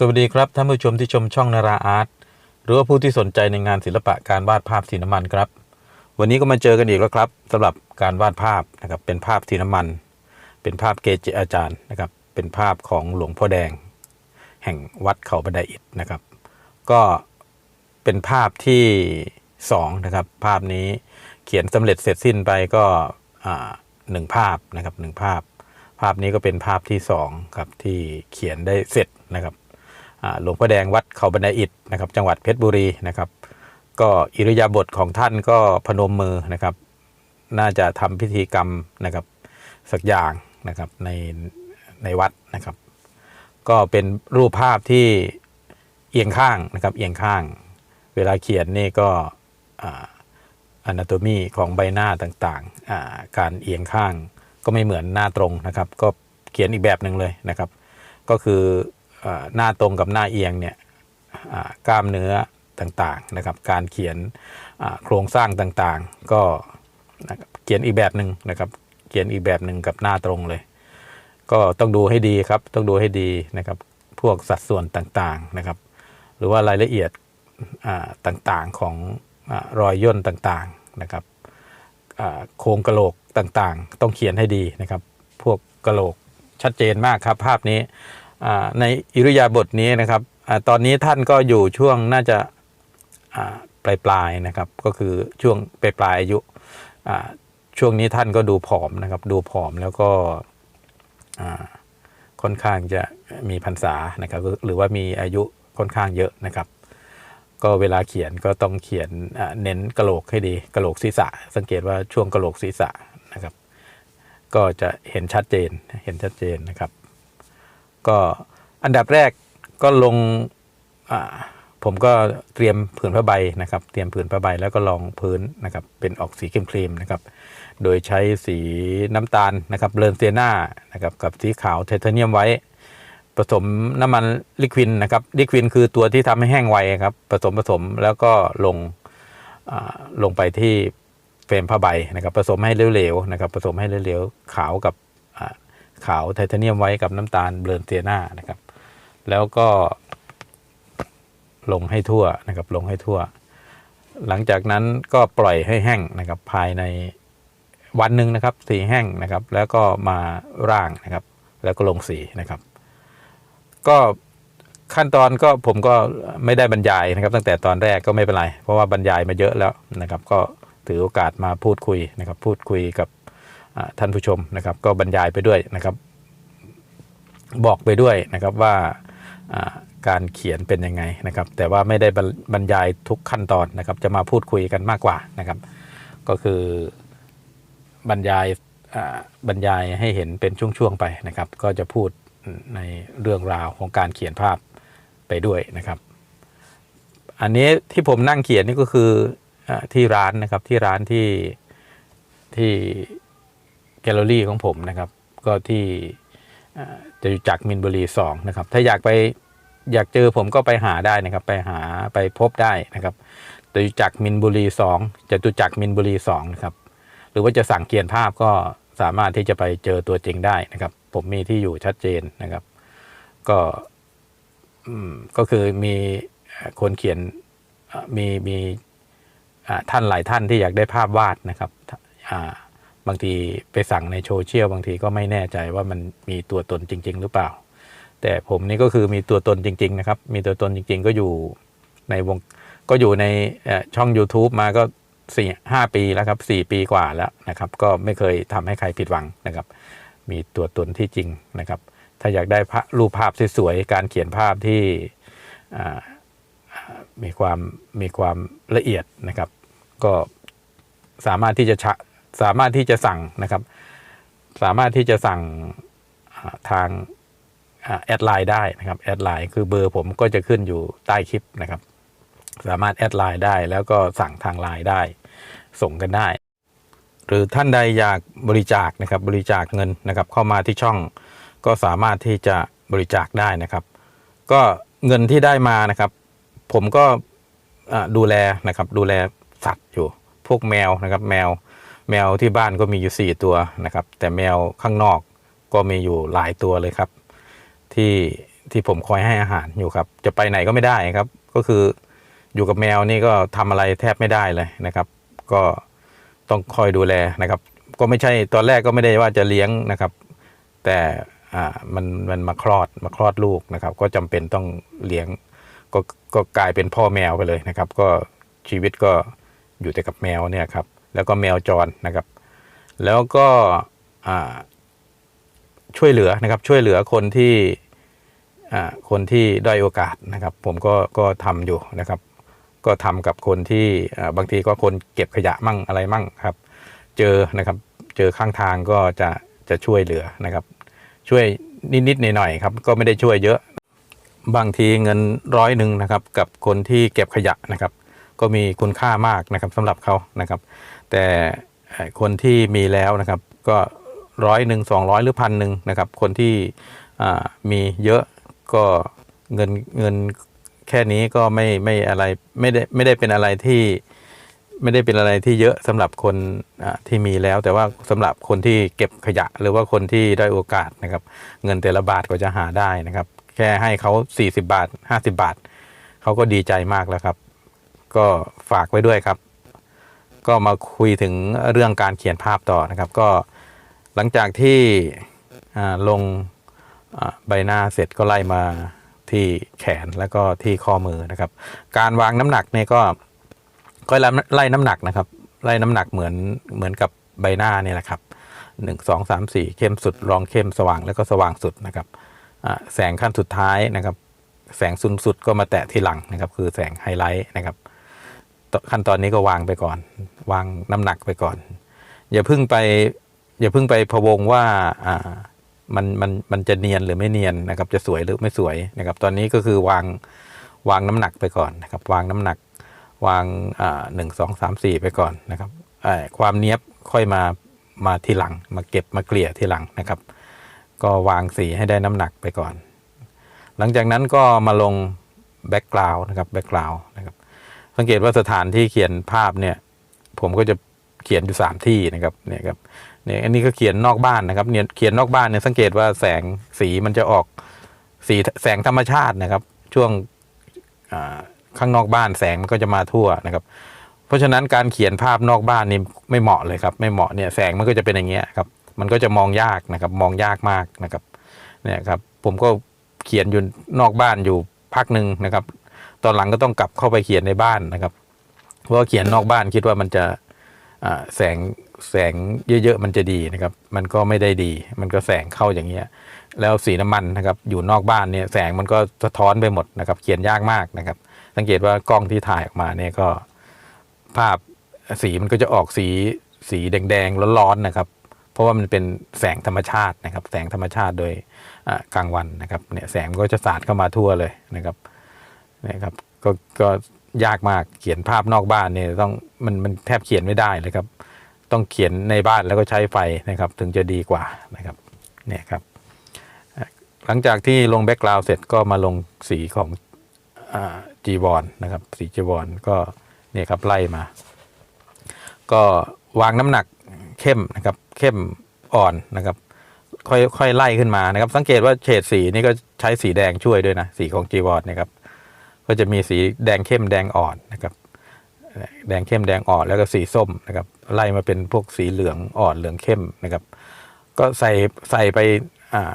สวัสดีครับท่านผู้ชมที่ชมช่องนาราอาร์ตหรือว่าผู้ที่สนใจในงานศิลปะการวาดภาพสีน้ำมันครับ วันนี้ก็มาเจอกันอีกแล้วครับสำหรับการวาดภาพนะครับเป็นภาพสีน้ำมัน เป็นภาพเกจิอาจารย์นะครับเป็นภาพของหลวงพ่อแดง แห่งวัดเขาบันไดอิฐนะครับ ก็เป็นภาพที่สองนะครับภาพนี้เขียนสำเร็จเสร็จสิ้นไปก็หนึ่งภาพนะครับหนึ่งภาพ ภาพนี้ก็เป็นภาพที่สองครับที่เขียนได้เสร็จนะครับ หลวงพ่อแดงวัดเขาบันไดอิฐนะครับจังหวัดเพชรบุรีนะครับก็อิริยาบถของท่านก็พนมมือนะครับ น่าจะทำพิธีกรรมนะครับสักอย่างนะครับในในวัดนะครับ ก็เป็นรูปภาพที่เอียงข้างนะครับเอียงข้าง เวลาเขียนนี่ก็อนาโตมีของใบหน้าต่างๆ การเอียงข้างก็ไม่เหมือนหน้าตรงนะครับ ก็เขียนอีกแบบหนึ่งเลยนะครับ ก็คือ หน้าตรงกับหน้าเอียงเนี่ยกล้ามเนื้อต่างๆนะครับ การเขียนโครงสร้างต่างๆ ก็เขียนอีกแบบหนึ่งนะครับ เขียนอีกแบบหนึ่งกับหน้าตรงเลย ก็ต้องดูให้ดีครับ ต้องดูให้ดีนะครับ พวกสัดส่วนต่างๆนะครับ หรือว่ารายละเอียดต่างๆของอรอยย่นต่างๆนะครับโครงกระโหลกต่างๆ ต้องเขียนให้ดีนะครับ พวกกระโหลกชัดเจนมากครับ ภาพนี้ ในอิริยาบถนี้นะครับอตอนนี้ท่านก็อยู่ช่วงน่าจะปลายปลายๆนะครับ ก็คือช่วงปลายปลายๆอายุช่วงนี้ท่านก็ดูผอมนะครับ ดูผอมแล้วก็ค่อนข้างจะมีพรรษานะครับ หรือว่ามีอายุค่อนข้างเยอะนะครับ ก็เวลาเขียนก็ต้องเขียนเน้นกระโหลกให้ดีกระโหลกศีรษะ สังเกตว่าช่วงกระโหลกศีรษะนะครับ ก็จะเห็นชัดเจนเห็นชัดเจนนะครับ ก็อันดับแรกก็ลงผมก็เตรียมผืนผ้าใบนะครับ เตรียมผืนผ้าใบแล้วก็ลองพื้นนะครับ เป็นออกสีครีมๆนะครับ โดยใช้สีน้ำตาลนะครับเลนเซียนานะครับกับสีขาวไทเทเนียมไว้ ผสมน้ำมันลิควินนะครับลิควินคือตัวที่ทำให้แห้งไวครับ ผสมผสมแล้วก็ลงลงไปที่เฟรมผ้าใบนะครับ ผสมให้เหลวๆนะครับ ผสมให้เหลวๆขาวกับ ขาวไทเทเนียมไว้กับน้ำตาลเบลนเซียนานะครับ แล้วก็ลงให้ทั่วนะครับ ลงให้ทั่ว หลังจากนั้นก็ปล่อยให้แห้งนะครับ ภายในวันหนึ่งนะครับ สีแห้งนะครับ แล้วก็มาร่างนะครับ แล้วก็ลงสีนะครับ ก็ขั้นตอนก็ผมก็ไม่ได้บรรยายนะครับ ตั้งแต่ตอนแรกก็ไม่เป็นไร เพราะว่าบรรยายมาเยอะแล้วนะครับ ก็ถือโอกาสมาพูดคุยนะครับ พูดคุยกับ ท่านผู้ชมนะครับ ก็บรรยายไปด้วยนะครับ บอกไปด้วยนะครับว่าการเขียนเป็นยังไงนะครับ แต่ว่าไม่ได้บรรยายทุกขั้นตอนนะครับ จะมาพูดคุยกันมากกว่านะครับ ก็คือบรรยายบรรยายให้เห็นเป็นช่วงๆไปนะครับ ก็จะพูดในเรื่องราวของการเขียนภาพไปด้วยนะครับ อันนี้ที่ผมนั่งเขียนนี่ก็คืออที่ร้านนะครับที่ร้านที่ที่ แกลเลอรี่ของผมนะครับ ก็ที่จะอยู่จากมินบุรีสองนะครับ ถ้าอยากไปอยากเจอผมก็ไปหาได้นะครับ ไปหาไปพบได้นะครับจะอยู่จากมินบุรีสองจะตุจักรมินบุรีสองนะครับ หรือว่าจะสั่งเขียนภาพก็สามารถที่จะไปเจอตัวจริงได้นะครับ ผมมีที่อยู่ชัดเจนนะครับ ก็อืมก็คือมีคนเขียนมีมีท่านหลายท่านที่อยากได้ภาพวาดนะครับอ่า บางทีไปสั่งในโซเชียลบางทีก็ไม่แน่ใจว่ามันมีตัวตนจริง ๆ หรือเปล่า แต่ผมนี่ก็คือมีตัวตนจริง ๆ นะครับ มีตัวตนจริง ๆ ก็อยู่ในวงก็อยู่ในช่อง YouTube มาก็สี่ห้าปีแล้วครับสี่ปีกว่าแล้วนะครับ ก็ไม่เคยทำให้ใครผิดหวังนะครับ มีตัวตนที่จริงนะครับ ถ้าอยากได้รูปภาพสวยๆการเขียนภาพที่มีความมีความละเอียดนะครับ ก็สามารถที่จะชะ สามารถที่จะสั่งนะครับ สามารถที่จะสั่งทางแอดไลน์ได้นะครับแอดไลน์คือเบอร์ผมก็จะขึ้นอยู่ใต้คลิปนะครับ สามารถแอดไลน์ได้แล้วก็สั่งทางไลน์ได้ ส่งกันได้ หรือท่านใดอยากบริจาคนะครับบริจาคเงินนะครับ เข้ามาที่ช่อง ก็สามารถที่จะบริจาคได้นะครับ ก็เงินที่ได้มานะครับ ผมก็ดูแลนะครับดูแลสัตว์อยู่ พวกแมวนะครับแมว แมวที่บ้านก็มีอยู่ 4 ตัวนะครับ แต่แมวข้างนอกก็มีอยู่หลายตัวเลยครับ ที่ที่ผมคอยให้อาหารอยู่ครับ จะไปไหนก็ไม่ได้ครับ ก็คืออยู่กับแมวนี่ก็ทำอะไรแทบไม่ได้เลยนะครับ ก็ต้องคอยดูแลนะครับ ก็ไม่ใช่ตอนแรกก็ไม่ได้ว่าจะเลี้ยงนะครับ แต่อ่ามันมันมาคลอดมาคลอดลูกนะครับ ก็จำเป็นต้องเลี้ยงก็ก็กลายเป็นพ่อแมวไปเลยนะครับ ก็ชีวิตก็อยู่แต่กับแมวเนี่ยครับ แล้วก็แมวจรนะครับ แล้วก็ช่วยเหลือนะครับช่วยเหลือคนที่คนที่ด้อยโอกาสนะครับ ผมก็ก็ทำอยู่นะครับ ก็ทำกับคนที่บางทีก็คนเก็บขยะมั่งอะไรมั่งครับ เจอนะครับเจอข้างทางก็จะจะช่วยเหลือนะครับ ช่วยนิดๆหน่อยๆครับ ก็ไม่ได้ช่วยเยอะบางทีเงินร้อยหนึ่งนะครับ กับคนที่เก็บขยะนะครับ ก็มีคุณค่ามากนะครับสำหรับเขานะครับ แต่คนที่มีแล้วนะครับก็ร้อยหนึ่งสองร้อยหรือพันหนึ่งนะครับ คนที่มีเยอะก็เงินเงินแค่นี้ก็ไม่ไม่อะไรไม่ได้ไม่ได้เป็นอะไรที่ไม่ได้เป็นอะไรที่เยอะสำหรับคนที่มีแล้ว แต่ว่าสำหรับคนที่เก็บขยะ หรือว่าคนที่ได้โอกาสนะครับ เงินแต่ละบาทก็จะหาได้นะครับ แค่ให้เขา 40 บาท 50 บาท เขาก็ดีใจมากแล้วครับ ก็ฝากไว้ด้วยครับ ก็มาคุยถึงเรื่องการเขียนภาพต่อนะครับ ก็หลังจากที่ลงใบหน้าเสร็จก็ไล่มาที่แขนแล้วก็ที่ข้อมือนะครับ การวางน้ำหนักเนี่ยก็ก็ไล่น้ำหนักนะครับ ไล่น้ำหนักเหมือนเหมือนกับใบหน้านี่แหละครับหนึ่งสองสามสี่เข้มสุด รองเข้มสว่างแล้วก็สว่างสุดนะครับแสงขั้นสุดท้ายนะครับ แสงสุดสุดก็มาแตะที่หลังนะครับ คือแสงไฮไลท์นะครับ ขั้นตอนนี้ก็วางไปก่อน วางน้ำหนักไปก่อน อย่าเพิ่งไป อย่าเพิ่งไปพะวงว่าอ่ามันมันมันจะเนียนหรือไม่เนียนนะครับ จะสวยหรือไม่สวยนะครับ ตอนนี้ก็คือวางวางน้ำหนักไปก่อนนะครับ วางน้ำหนัก วางหนึ่งสองสามสี่ไปก่อนนะครับความเนี้ยบค่อยมามาทีหลัง มาเก็บมาเกลี่ยทีหลังนะครับ ก็วางสีให้ได้น้ำหนักไปก่อน หลังจากนั้นก็มาลงแบ็กกราวน์นะครับแบ็กกราวน์นะครับ สังเกตว่าสถานที่เขียนภาพเนี่ย ผมก็จะเขียนอยู่สามที่นะครับเนี่ยครับเนี่ยอันนี้ก็เขียนนอกบ้านนะครับเนี่ยเขียนนอกบ้านเนี่ยสังเกตว่าแสงสีมันจะออกสีแสงธรรมชาตินะครับ ช่วงข้างนอกบ้านแสงมันก็จะมาทั่วนะครับ เพราะฉะนั้นการเขียนภาพนอกบ้านนี่ไม่เหมาะเลยครับ ไม่เหมาะเนี่ยแสงมันก็จะเป็นอย่างเงี้ยครับมันก็จะมองยากนะครับ มองยากมากนะครับเนี่ยครับผมก็เขียนอยู่นอกบ้านอยู่พักหนึ่งนะครับ ตอนหลังก็ต้องกลับเข้าไปเขียนในบ้านนะครับ เพราะเขียนนอกบ้านคิดว่ามันจะแสงแสงเยอะๆมันจะดีนะครับ มันก็ไม่ได้ดี มันก็แสงเข้าอย่างเงี้ย แล้วสีน้ำมันนะครับ อยู่นอกบ้านเนี่ยแสงมันก็สะท้อนไปหมดนะครับ เขียนยากมากนะครับ สังเกตว่ากล้องที่ถ่ายออกมาเนี่ยก็ภาพสีมันก็จะออกสีสีแดงๆร้อนๆนะครับ เพราะว่ามันเป็นแสงธรรมชาตินะครับ แสงธรรมชาติโดยกลางวันนะครับ เนี่ยแสงก็จะสาดเข้ามาทั่วเลยนะครับ นี่ยครับก็ก็ยากมากเขียนภาพนอกบ้านเนี่ยต้องมันมันแทบเขียนไม่ได้เลยครับ ต้องเขียนในบ้านแล้วก็ใช้ไฟนะครับถึงจะดีกว่านะครับเนี่ยครับหลังจากที่ลงแบ็กกราวด์เสร็จก็มาลงสีของจีวอนนะครับสีจีวอนก็เนี่ยครับไล่มา ก็วางน้ำหนักเข้มนะครับเข้มอ่อนนะครับค่อยค่อยไล่ขึ้นมานะครับ สังเกตว่าเฉดสีนี่ก็ใช้สีแดงช่วยด้วยนะสีของจีวรนะครับ ก็จะมีสีแดงเข้มแดงอ่อนนะครับ แดงเข้มแดงอ่อนแล้วก็สีส้มนะครับ ไล่มาเป็นพวกสีเหลืองอ่อนเหลืองเข้มนะครับ ก็ใส่ใส่ไปอ่า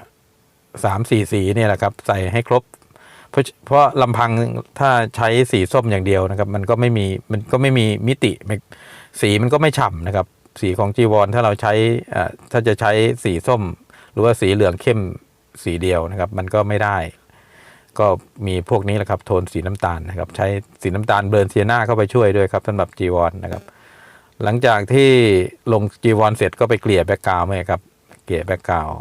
สามสี่สีเนี่ยแหละครับ ใส่ให้ครบ เพราะเพราะลำพังถ้าใช้สีส้มอย่างเดียวนะครับ มันก็ไม่มีมันก็ไม่มีมิติสีมันก็ไม่ฉ่ำนะครับ สีของจีวรถ้าเราใช้ถ้าจะใช้สีส้ม หรือว่าสีเหลืองเข้มสีเดียวนะครับ มันก็ไม่ได้ ก็มีพวกนี้แหละครับโทนสีน้ำตาลนะครับ ใช้สีน้ำตาลเบิร์นเซียนาเข้าไปช่วยด้วยครับสำหรับจีวรนนะครับ หลังจากที่ลงจีวรเสร็จก็ไปเกลี่ยแบ็กกราวด์ไหมครับเกลี่ยแบ็กกราวด์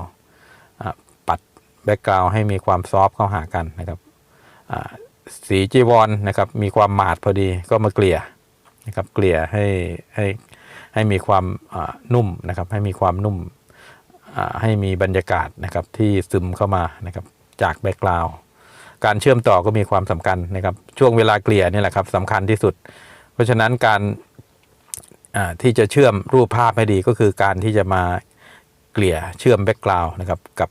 ปัดแบ็กกราวด์ให้มีความซอฟต์เข้าหากันนะครับสีจีวรนนะครับ มีความหมาดพอดีก็มาเกลี่ยนะครับ เกลี่ยให้ให้ให้มีความนุ่มนะครับ ให้มีความนุ่มให้มีบรรยากาศนะครับที่ซึมเข้ามานะครับจากแบ็กกราวด์ การเชื่อมต่อก็มีความสำคัญนะครับ ช่วงเวลาเกลี่ยนี่แหละครับสำคัญที่สุด เพราะฉะนั้นการที่จะเชื่อมรูปภาพให้ดีก็คือการที่จะมาเกลี่ยเชื่อมแบ็กกราวด์นะครับกับ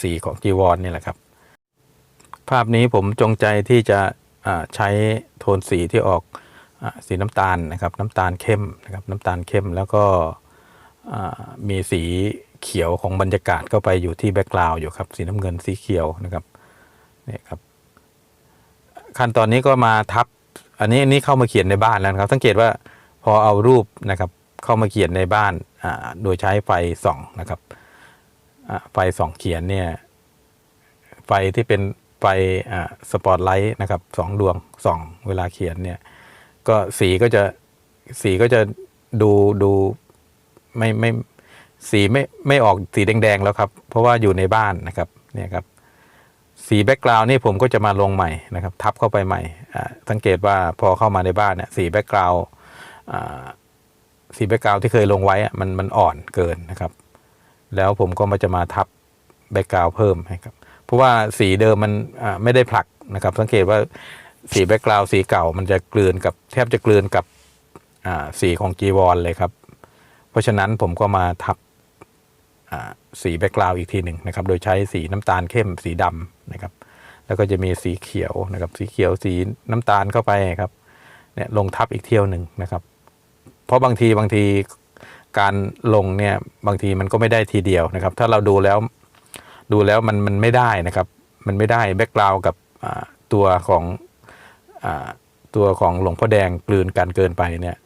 สีของจีวรนนี่แหละครับ ภาพนี้ผมจงใจที่จะใช้โทนสีที่ออกอสีน้ำตาลนะครับ น้ำตาลเข้มนะครับน้ำตาลเข้มแล้วก็มีสีเขียวของบรรยากาศเข้าไปอยู่ที่แบ็กกราวด์อยู่ครับสีน้ำเงินสีเขียวนะครับ นี่ครับ ขั้นตอนนี้ก็มาทับ อันนี้อันนี้เข้ามาเขียนในบ้านแล้วครับ สังเกตว่าพอเอารูปนะครับ เข้ามาเขียนในบ้านโดยใช้ไฟส่องนะครับไฟส่องเขียนเนี่ยไฟที่เป็นไฟสปอตไลท์นะครับสองดวงส่องเวลาเขียนเนี่ยก็สีก็จะสีก็จะดูดูไม่ไม่สีไม่ไม่ออกสีแดงๆแล้วครับ เพราะว่าอยู่ในบ้านนะครับเนี่ยครับ สีแบ็กกราวน์นี่ผมก็จะมาลงใหม่นะครับ ทับเข้าไปใหม่สังเกตว่าพอเข้ามาในบ้านเนี่ยสีแบ็กกราวน์สีแบ็กกราวน์ที่เคยลงไว้มันมันอ่อนเกินนะครับ แล้วผมก็มาจะมาทับแบ็กกราวน์เพิ่มให้ครับเพราะว่าสีเดิมมันไม่ได้ผลักนะครับ สังเกตว่าสีแบ็กกราวน์สีเก่ามันจะกลืนกับแทบจะกลืนกับสีของจีวรเลยครับ เพราะฉะนั้นผมก็มาทับ สีแบ็กกราวอีกทีหนึ่งนะครับ โดยใช้สีน้ำตาลเข้มสีดำนะครับ แล้วก็จะมีสีเขียวนะครับ สีเขียวสีน้ำตาลเข้าไปครับ เนี่ยลงทับอีกเที่ยวหนึ่งนะครับ เพราะบางทีบางทีการลงเนี่ยบางทีมันก็ไม่ได้ทีเดียวนะครับ ถ้าเราดูแล้วดูแล้วมันมันไม่ได้นะครับ มันไม่ได้แบ็กกราวกับตัวของอตัวของหลวงพ่อแดงกลืนกันเกินไปเนี่ย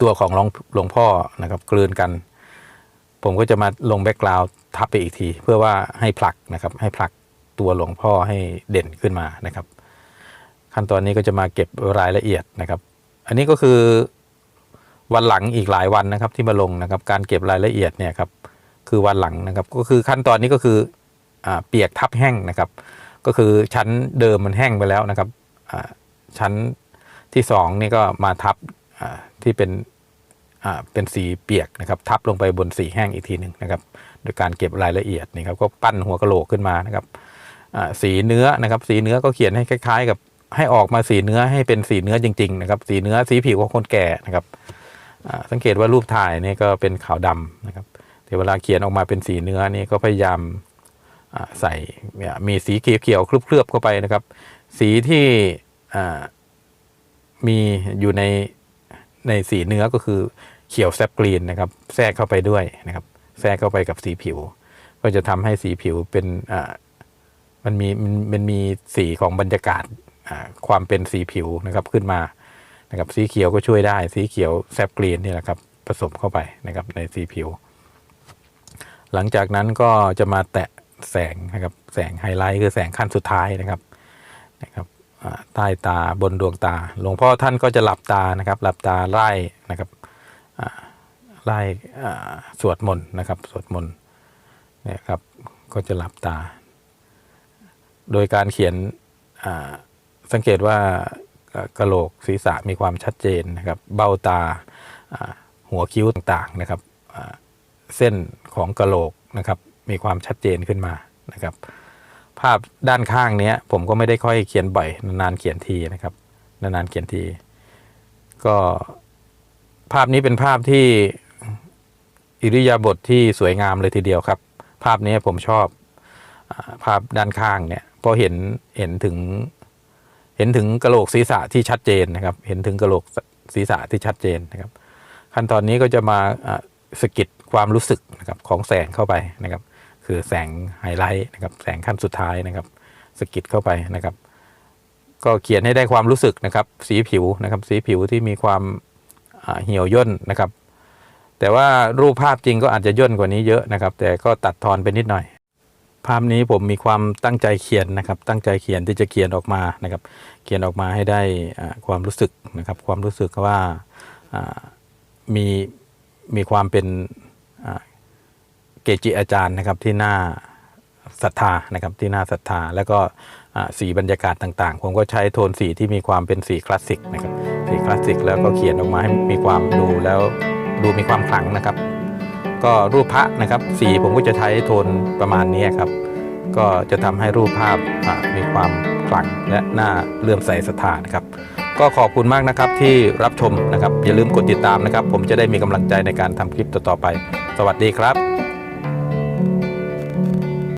ตัวของหลวงหลวงพ่อนะครับ กลืนกัน ผมก็จะมาลงแบ็กกราวทับไปอีกที เพื่อว่าให้ผลักนะครับ ให้ผลักตัวหลวงพ่อให้เด่นขึ้นมานะครับ ขั้นตอนนี้ก็จะมาเก็บรายละเอียดนะครับ อันนี้ก็คือวันหลังอีกหลายวันนะครับที่มาลงนะครับ การเก็บรายละเอียดเนี่ยครับคือวันหลังนะครับก็คือขั้นตอนนี้ก็คืออเปียกทับแห้งนะครับ ก็คือชั้นเดิมมันแห้งไปแล้วนะครับชั้นที่สองนี่ก็มาทับที่เป็น เป็นสีเปียกนะครับทับลงไปบนสีแห้งอีกทีหนึ่งนะครับโดยการเก็บรายละเอียดนี่ครับก็ปั้นหัวกะโหลกขึ้นมานะครับอ่าสีเนื้อนะครับสีเนื้อก็เขียนให้คล้าย ๆ กับให้ออกมาสีเนื้อให้เป็นสีเนื้อจริงๆนะครับสีเนื้อสีผิวของคนแก่นะครับสังเกตว่ารูปถ่ายนี่ก็เป็นขาวดำนะครับแต่เวลาเขียนออกมาเป็นสีเนื้อนี่ก็พยายามใส่เนี่ยมีสีเขียวๆเคลือบๆเข้าไปนะครับ สีที่อ่ามีอยู่ในในสีเนื้อก็คือ เขียวแซบกรีนนะครับแทรกเข้าไปด้วยนะครับแทรกเข้าไปกับสีผิว ก็จะทำให้สีผิวเป็นอ่ามันมีมันมันมีสีของบรรยากาศความเป็นสีผิวนะครับขึ้นมานะครับสีเขียวก็ช่วยได้สีเขียวแซบกรีนนี่แหละครับผสมเข้าไปนะครับในสีผิว หลังจากนั้นก็จะมาแตะแสงนะครับแสงไฮไลท์คือแสงขั้นสุดท้ายนะครับนะครับใต้ตาบนดวงตา หลวงพ่อท่านก็จะหลับตานะครับ หลับตาไล่นะครับ ไล่สวดมนต์นะครับสวดมนต์เนี่ยครับก็จะหลับตา โดยการเขียนสังเกตว่ากระโหลกศีรษะมีความชัดเจนนะครับ เบ้าตาหัวคิ้วต่างๆนะครับเส้นของกระโหลกนะครับ มีความชัดเจนขึ้นมานะครับ ภาพด้านข้างเนี้ยผมก็ไม่ได้ค่อยเขียนบ่อยนานๆเขียนทีนะครับนานๆเขียนที ก็ ภาพนี้เป็นภาพที่อิริยาบถทที่สวยงามเลยทีเดียวครับ ภาพนี้ผมชอบภาพด้านข้างเนี่ยพราะเห็นเห็นถึง เห็นถึงกระโหลกศีรษะที่ชัดเจนนะครับ เห็นถึงกระโหลกศีรษะที่ชัดเจนนะครับ ขั้นตอนนี้ก็จะมาสกิดความรู้สึกนะครับของแสงเข้าไปนะครับ คือแสงไฮไลท์นะครับ แสงขั้นสุดท้ายนะครับสกิดเข้าไปนะครับ ก็เขียนให้ได้ความรู้สึกนะครับ สีผิวนะครับ สีผิวที่มีความ เหี่ยวย่นนะครับ แต่ว่ารูปภาพจริงก็อาจจะย่นกว่านี้เยอะนะครับ แต่ก็ตัดทอนไปนิดหน่อย ภาพนี้ผมมีความตั้งใจเขียนนะครับ ตั้งใจเขียนที่จะเขียนออกมานะครับ เขียนออกมาให้ได้ความรู้สึกนะครับ ความรู้สึกว่ามีมีความเป็นเกจิอาจารย์นะครับที่น่าศรัทธานะครับที่น่าศรัทธา แล้วก็สีบรรยากาศต่างๆ ผมก็ใช้โทนสีที่มีความเป็นสีคลาสสิกนะครับ สีคลาสสิกแล้วก็เขียนออกมาให้มีความดูแล้วดูมีความขลังนะครับ ก็รูปพระนะครับสีผมก็จะใช้โทนประมาณนี้ครับ ก็จะทำให้รูปภาพมีความขลังและน่าเลื่อมใสศรัทธานะครับ ก็ขอบคุณมากนะครับที่รับชมนะครับ อย่าลืมกดติดตามนะครับ ผมจะได้มีกำลังใจในการทำคลิปต่อๆไป สวัสดีครับ